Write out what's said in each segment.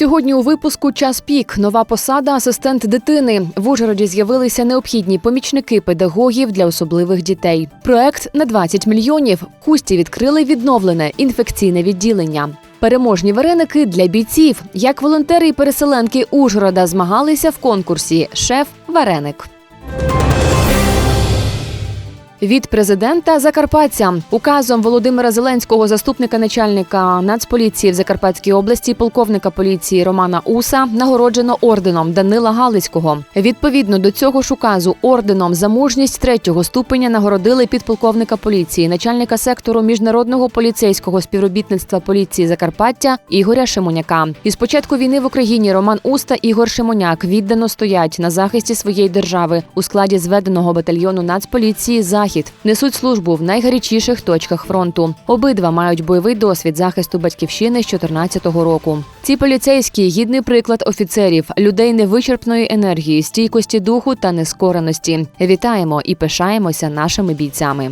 Сьогодні у випуску час пік. Нова посада асистент дитини. В Ужгороді з'явилися необхідні помічники педагогів для особливих дітей. Проект на 20 мільйонів. Кусті відкрили відновлене інфекційне відділення. Переможні вареники для бійців. Як волонтери і переселенки Ужгорода змагалися в конкурсі Шеф Вареник. Від президента Закарпаття указом Володимира Зеленського, заступника начальника Нацполіції в Закарпатській області, полковника поліції Романа Уса, нагороджено орденом Данила Галицького. Відповідно до цього ж указу орденом за мужність третього ступеня нагородили підполковника поліції, начальника сектору міжнародного поліцейського співробітництва поліції Закарпаття Ігоря Шимоняка. Із початку війни в Україні Роман Ус та Ігор Шимоняк віддано стоять на захисті своєї держави у складі зведеного батальйону Нацполіції Захід. Несуть службу в найгарячіших точках фронту. Обидва мають бойовий досвід захисту батьківщини з 2014 року. Ці поліцейські гідний приклад офіцерів, людей невичерпної енергії, стійкості духу та нескореності. Вітаємо і пишаємося нашими бійцями.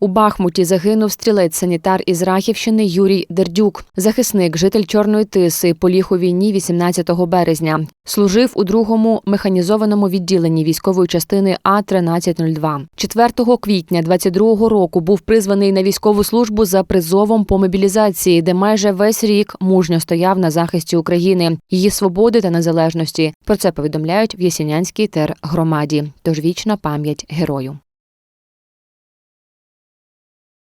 У Бахмуті загинув стрілець-санітар із Рахівщини Юрій Дердюк. Захисник, житель Чорної Тиси, поліг у війні 18 березня. Служив у другому механізованому відділенні військової частини А 1302 4 квітня 22 року був призваний на військову службу за призовом по мобілізації, де майже весь рік мужньо стояв на захисті України, її свободи та незалежності. Про це повідомляють в Ясінянській тергромаді. Тож вічна пам'ять герою.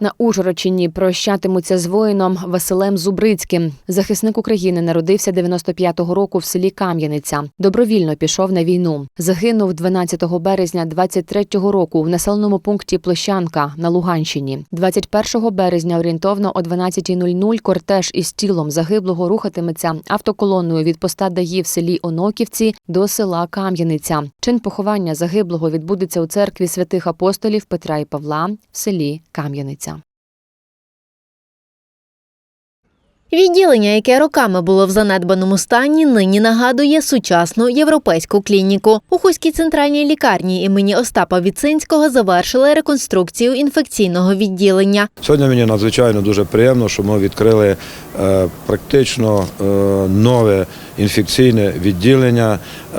На Ужгородщині прощатимуться з воїном Василем Зубрицьким. Захисник України народився 95-го року в селі Кам'яниця. Добровільно пішов на війну. Загинув 12 березня 23-го року в населеному пункті Площанка на Луганщині. 21 березня орієнтовно о 12.00 кортеж із тілом загиблого рухатиметься автоколоною від поста ДАІ в селі Оноківці до села Кам'яниця. Чин поховання загиблого відбудеться у церкві святих апостолів Петра і Павла в селі Кам'яниця. Відділення, яке роками було в занедбаному стані, нині нагадує сучасну європейську клініку. У Хуській центральній лікарні імені Остапа Віцинського завершили реконструкцію інфекційного відділення. Сьогодні мені надзвичайно дуже приємно, що ми відкрили е, практично е, нове інфекційне відділення. Е,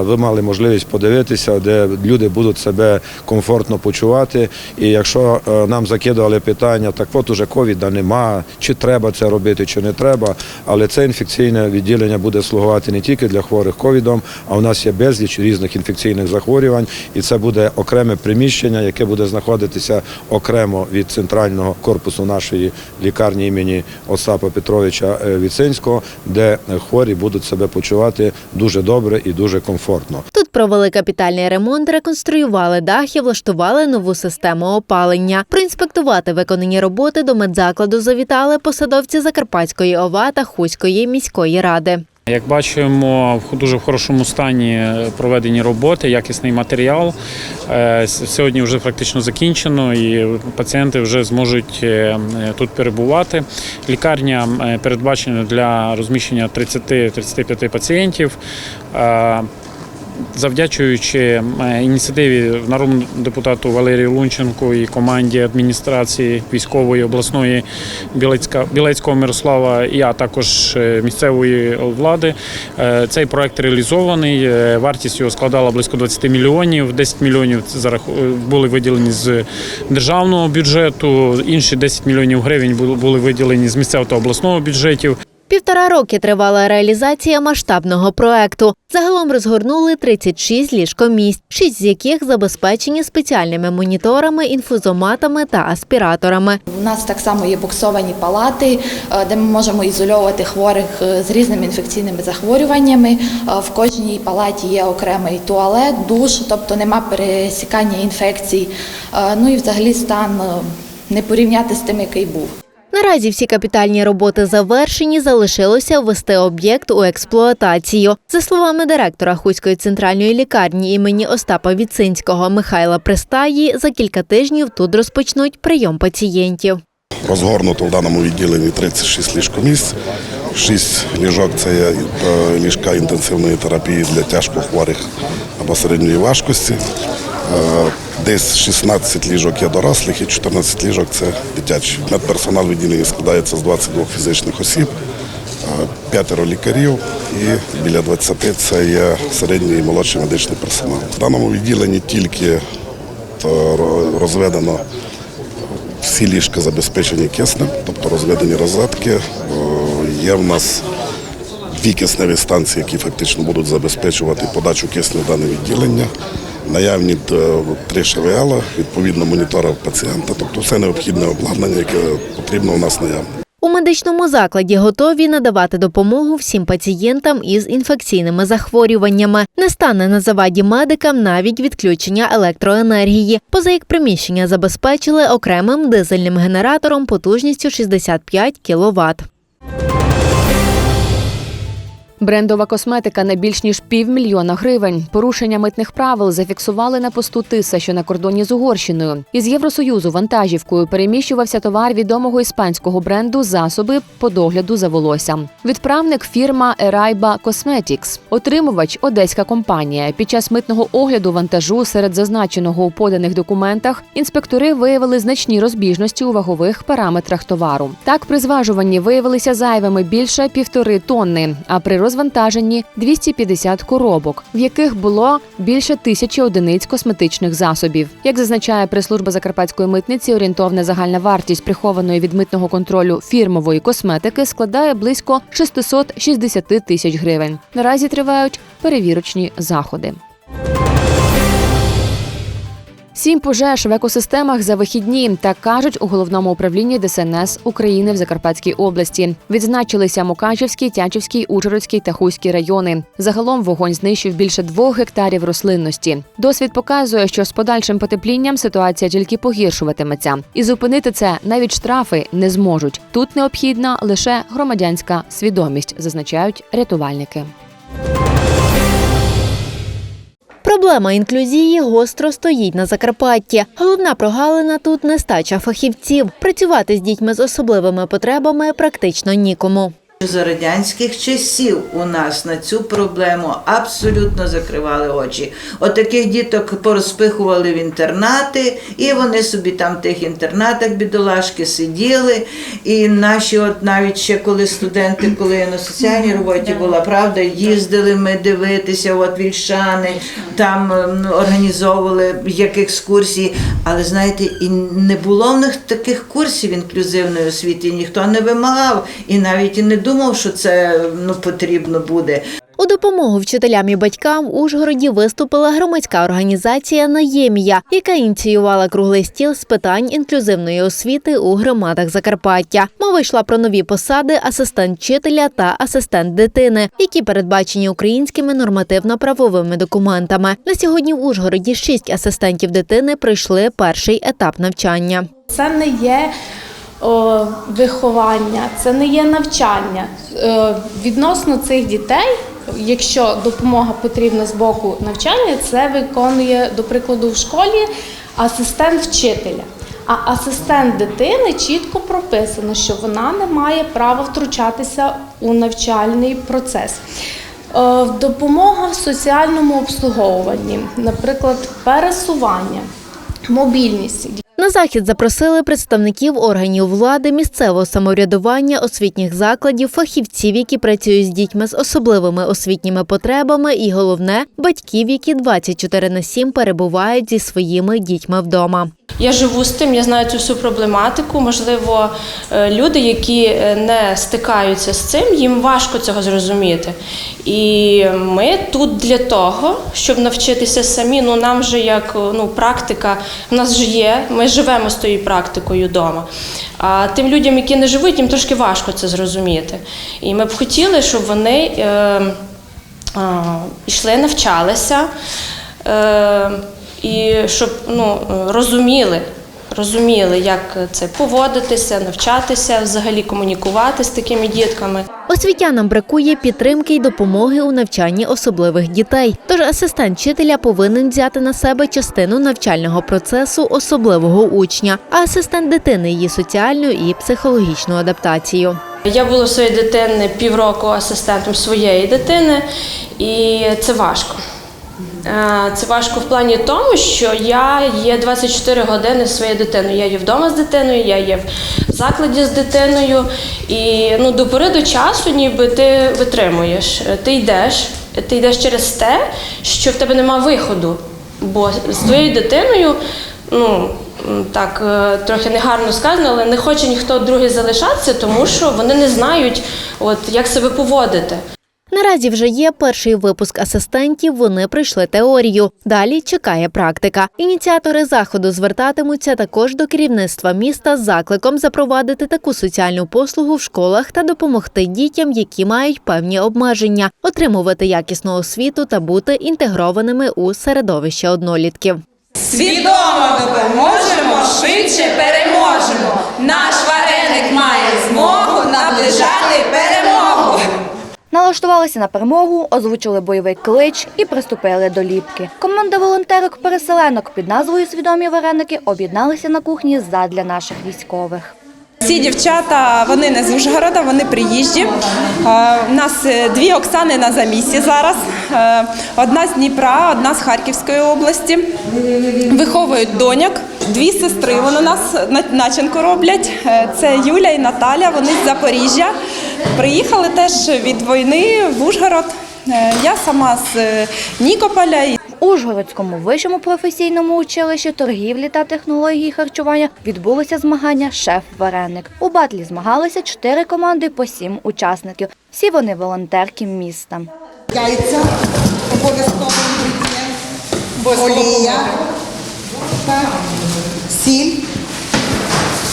ви мали можливість подивитися, де люди будуть себе комфортно почувати. І якщо е, нам закидували питання, так от уже ковіда нема, чи треба це робити, чи не треба. Але це інфекційне відділення буде слугувати не тільки для хворих ковідом, а у нас є безліч різних інфекційних захворювань, і це буде окреме приміщення, яке буде знаходитися окремо від центрального корпусу нашої лікарні імені Остапа Петровича е, Віцинського, де хворі будуть себе почувати дуже добре і дуже комфортно. Тут провели капітальний ремонт, реконструювали дах і влаштували нову систему опалення. Проінспектувати виконані роботи до медзакладу завітали посадовці Закарпатської ОВА та Хуської міської ради. Як бачимо, в дуже хорошому стані проведені роботи, якісний матеріал. Е, Сьогодні вже практично закінчено, і пацієнти вже зможуть е, тут перебувати. Лікарня е, передбачена для розміщення 30-35 пацієнтів. Завдячуючи е, ініціативі народному депутату Валерію Лунченку і команді адміністрації військової обласної Білецька, Білецького Мирослава, а також е, місцевої влади, е, цей проект реалізований. Вартість його складала близько 20 мільйонів. 10 мільйонів були виділені з державного бюджету, інші 10 мільйонів гривень були виділені з місцевого та обласного бюджетів. Півтора роки тривала реалізація масштабного проекту. Загалом розгорнули 36 ліжкомісць, 6 з яких забезпечені спеціальними моніторами, інфузоматами та аспіраторами. У нас так само є боксовані палати, е, де ми можемо ізольовувати хворих е, з різними інфекційними захворюваннями. Е, В кожній палаті є окремий туалет, душ, тобто нема пересікання інфекцій. Ну і взагалі стан не порівняти з тим, який був. Наразі всі капітальні роботи завершені, залишилося ввести об'єкт у експлуатацію. За словами директора Хуської центральної лікарні імені Остапа Віцинського Михайла Пристаї, за кілька тижнів тут розпочнуть прийом пацієнтів. Розгорнуто в даному відділенні 36 ліжкомісць. 6 ліжок це є е, ліжка інтенсивної терапії для тяжкохворих або середньої важкості. Е, Десь 16 ліжок є дорослих і 14 ліжок це дитячі. Медперсонал відділення складається з 22 фізичних осіб, е, п'ятеро лікарів і біля 20 це є середній і молодший медичний персонал. В даному відділенні тільки розведено всі ліжка забезпечені киснем, тобто розведені розетки. Є в нас дві кисневі станції, які фактично будуть забезпечувати подачу кисню в дане відділення. Наявні е, три ШВЛ, відповідно монітора пацієнта, тобто все необхідне обладнання, яке потрібно у нас наявне. У медичному закладі готові надавати допомогу всім пацієнтам із інфекційними захворюваннями. Не стане на заваді медикам навіть відключення електроенергії, поза як приміщення забезпечили окремим дизельним генератором потужністю 65 кВт. Брендова косметика на більш ніж півмільйона гривень. Порушення митних правил зафіксували на посту Тиса, що на кордоні з Угорщиною. Із Євросоюзу вантажівкою переміщувався товар відомого іспанського бренду засоби по догляду за волоссям. Відправник фірма Eraiba Cosmetics. Отримувач одеська компанія. Під час митного огляду вантажу серед зазначеного у поданих документах інспектори виявили значні розбіжності у вагових параметрах товару. Так, при зважуванні виявилися зайвими більше півтори тонни, а при розвантаженні 250 коробок, в яких було більше тисячі одиниць косметичних засобів. Як зазначає прес-служба Закарпатської митниці, орієнтовна загальна вартість прихованої від митного контролю фірмової косметики складає близько 660 тисяч гривень. Наразі тривають перевірочні заходи. Сім пожеж в екосистемах за вихідні, так кажуть у головному управлінні ДСНС України в Закарпатській області. Відзначилися Мукачевський, Тячівський, Ужгородський та Хуський райони. Загалом вогонь знищив більше двох гектарів рослинності. Досвід показує, що з подальшим потеплінням ситуація тільки погіршуватиметься, і зупинити це навіть штрафи не зможуть. Тут необхідна лише громадянська свідомість, зазначають рятувальники. Проблема інклюзії гостро стоїть на Закарпатті. Головна прогалина тут нестача фахівців. Працювати з дітьми з особливими потребами практично нікому. За радянських часів у нас на цю проблему абсолютно закривали очі. Отаких діток порозпихували в інтернати, і вони собі там в тих інтернатах бідолашки сиділи. І наші, от навіть ще коли студенти, коли я на соціальній роботі була, правда, їздили ми дивитися, от вільшани, там організовували як екскурсії. Але знаєте, і не було в них таких курсів інклюзивної освіти, ніхто не вимагав і навіть і не думав, що це ну, потрібно буде. У допомогу вчителям і батькам в Ужгороді виступила громадська організація Наємія, яка ініціювала круглий стіл з питань інклюзивної освіти у громадах Закарпаття. Мова йшла про нові посади асистент вчителя та асистент дитини, які передбачені українськими нормативно-правовими документами. На сьогодні в Ужгороді шість асистентів дитини пройшли перший етап навчання. Це не є виховання, це не є навчання. Е, відносно цих дітей, якщо допомога потрібна з боку навчання, це виконує, до прикладу, в школі асистент вчителя. А асистент дитини чітко прописано, що вона не має права втручатися у навчальний процес. Е, Допомога в соціальному обслуговуванні, наприклад, пересування, мобільність. На захід запросили представників органів влади, місцевого самоврядування, освітніх закладів, фахівців, які працюють з дітьми з особливими освітніми потребами, і головне батьків, які 24 на 7 перебувають зі своїми дітьми вдома. Я живу з тим, я знаю цю всю проблематику. Можливо, е, люди, які е, не стикаються з цим, їм важко цього зрозуміти. І ми тут для того, щоб навчитися самі. Ну нам же як ну практика, в нас же є. Ми живемо з тою практикою вдома. А тим людям, які не живуть, їм трошки важко це зрозуміти. І ми б хотіли, щоб вони е, а, йшли, навчалися. Е, і щоб ну, розуміли, розуміли, як це поводитися, навчатися, взагалі комунікувати з такими дітками. Освітянам бракує підтримки й допомоги у навчанні особливих дітей. Тож асистент вчителя повинен взяти на себе частину навчального процесу особливого учня, а асистент дитини її соціальну і психологічну адаптацію. Я була своєї дитини півроку асистентом своєї дитини, і це важко. Е, Це важко в плані тому, що я є 24 години своєю дитиною. Я є вдома з дитиною, я є в закладі з дитиною. І ну, до пори до часу ніби ти витримуєш. Ти йдеш, ти йдеш через те, що в тебе нема виходу. Бо з твоєю дитиною, ну так е, трохи негарно сказано, але не хоче ніхто другий залишатися, тому що вони не знають, от як себе поводити. Наразі вже є перший випуск асистентів. Вони пройшли теорію. Далі чекає практика. Ініціатори заходу звертатимуться також до керівництва міста з закликом запровадити таку соціальну послугу в школах та допомогти дітям, які мають певні обмеження, отримувати якісну освіту та бути інтегрованими у середовище однолітків. Свідомо допоможемо, швидше переможемо. Наш вареник має змогу наближати перемогу. Налаштувалися на перемогу, озвучили бойовий клич і приступили до ліпки. Команда волонтерок-переселенок під назвою Свідомі вареники об'єдналися на кухні задля наших військових. Ці дівчата вони не з Ужгорода, вони приїжджі. Е, У нас е, дві Оксани на замісі зараз. Е, Одна з Дніпра, одна з Харківської області. Виховують доньок. Дві сестри вони у нас начинку роблять. Е, Це Юля і Наталя. Вони з Запоріжжя. Приїхали теж від війни в Ужгород. Е, Я сама з е, Нікополя. В Ужгородському вищому професійному училищі торгівлі та технології харчування відбулися змагання Шеф-вареник. У батлі змагалися чотири команди по сім учасників. Всі вони волонтерки міста. Яйця, обов'язково інгредієнт, олія, сіль.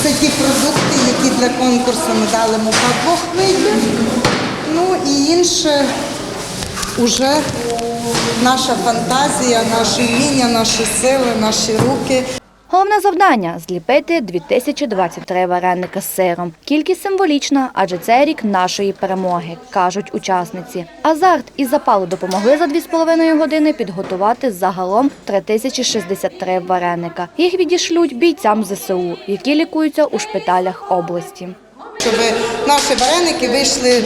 Це ті продукти, які для конкурсу ми дали мука двох видів. Ну і інше вже наша фантазія, наші вміння, наші сили, наші руки. Головне завдання зліпити 2023 вареника з сиром. Кількість символічна, адже це рік нашої перемоги, кажуть учасниці. Азарт і запалу допомогли за 2,5 години підготувати загалом 3063 вареника. Їх відішлють бійцям ЗСУ, які лікуються у шпиталях області. Щоб наші вареники вийшли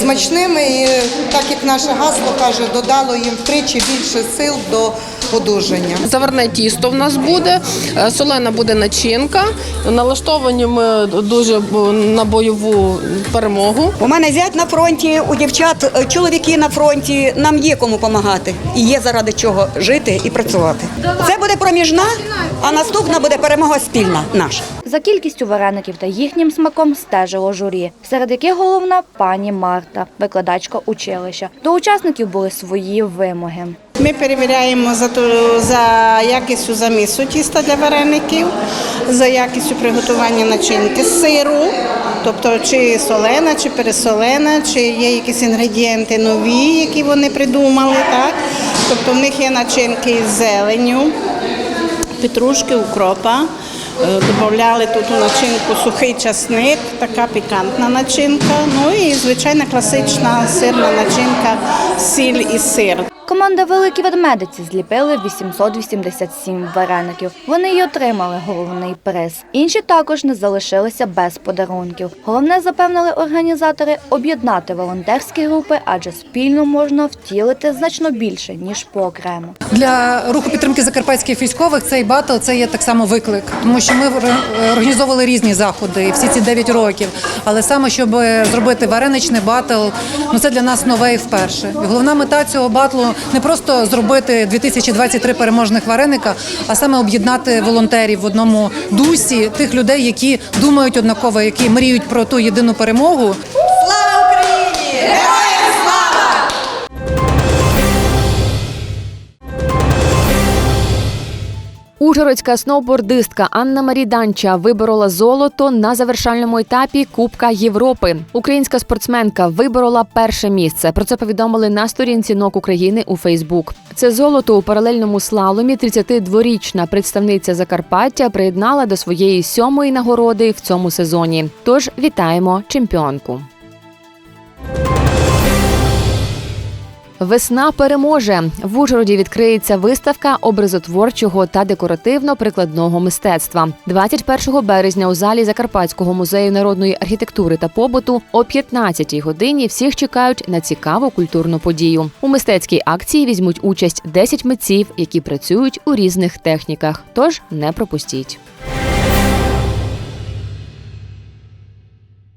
смачними і, так як наше гасло каже, додало їм втричі більше сил до одужання. Заварне тісто в нас буде, е, солена буде начинка. Налаштовані ми дуже на бойову перемогу. У мене зять на фронті, у дівчат е, чоловіки на фронті. Нам є кому допомагати. І є заради чого жити і працювати. Це буде проміжна, а наступна буде перемога спільна наша. За кількістю вареників та їхнім смаком стежило журі, серед яких головна пані Марта, викладачка училища. До учасників були свої вимоги. Ми перевіряємо за, ту- за якістю замісу тіста для вареників, за якістю приготування начинки сиру, тобто чи солена, чи пересолена, чи є якісь інгредієнти нові, які вони придумали. Так? Тобто в них є начинки з зеленю, петрушки, укропа. Е, Добавляли тут у начинку сухий часник, така пікантна начинка. Ну і звичайна класична сирна начинка, сіль і сир. Команда Великі ведмедиці зліпили 887 вареників. Вони й отримали головний приз. Інші також не залишилися без подарунків. Головне запевнили організатори об'єднати волонтерські групи, адже спільно можна втілити значно більше ніж поокремо. Для руху підтримки закарпатських військових цей батл це є так само виклик, тому що ми ор- організовували різні заходи всі ці 9 років. Але саме щоб зробити вареничний батл, ну це для нас нове і вперше. І головна мета цього батлу не просто зробити 2023 переможних вареника, а саме об'єднати волонтерів в одному дусі тих людей, які думають однаково, які мріють про ту єдину перемогу. Слава Україні! Ужгородська сноубордистка Анна Маріданча виборола золото на завершальному етапі Кубка Європи. Українська спортсменка виборола перше місце. Про це повідомили на сторінці НОК України у Фейсбук. Це золото у паралельному слаломі 32-річна представниця Закарпаття приєднала до своєї сьомої нагороди в цьому сезоні. Тож вітаємо чемпіонку. Весна переможе в Ужгороді відкриється виставка образотворчого та декоративно-прикладного мистецтва. 21 березня у залі Закарпатського музею народної архітектури та побуту о 15-й годині всіх чекають на цікаву культурну подію. У мистецькій акції візьмуть участь 10 митців, які працюють у різних техніках. Тож не пропустіть.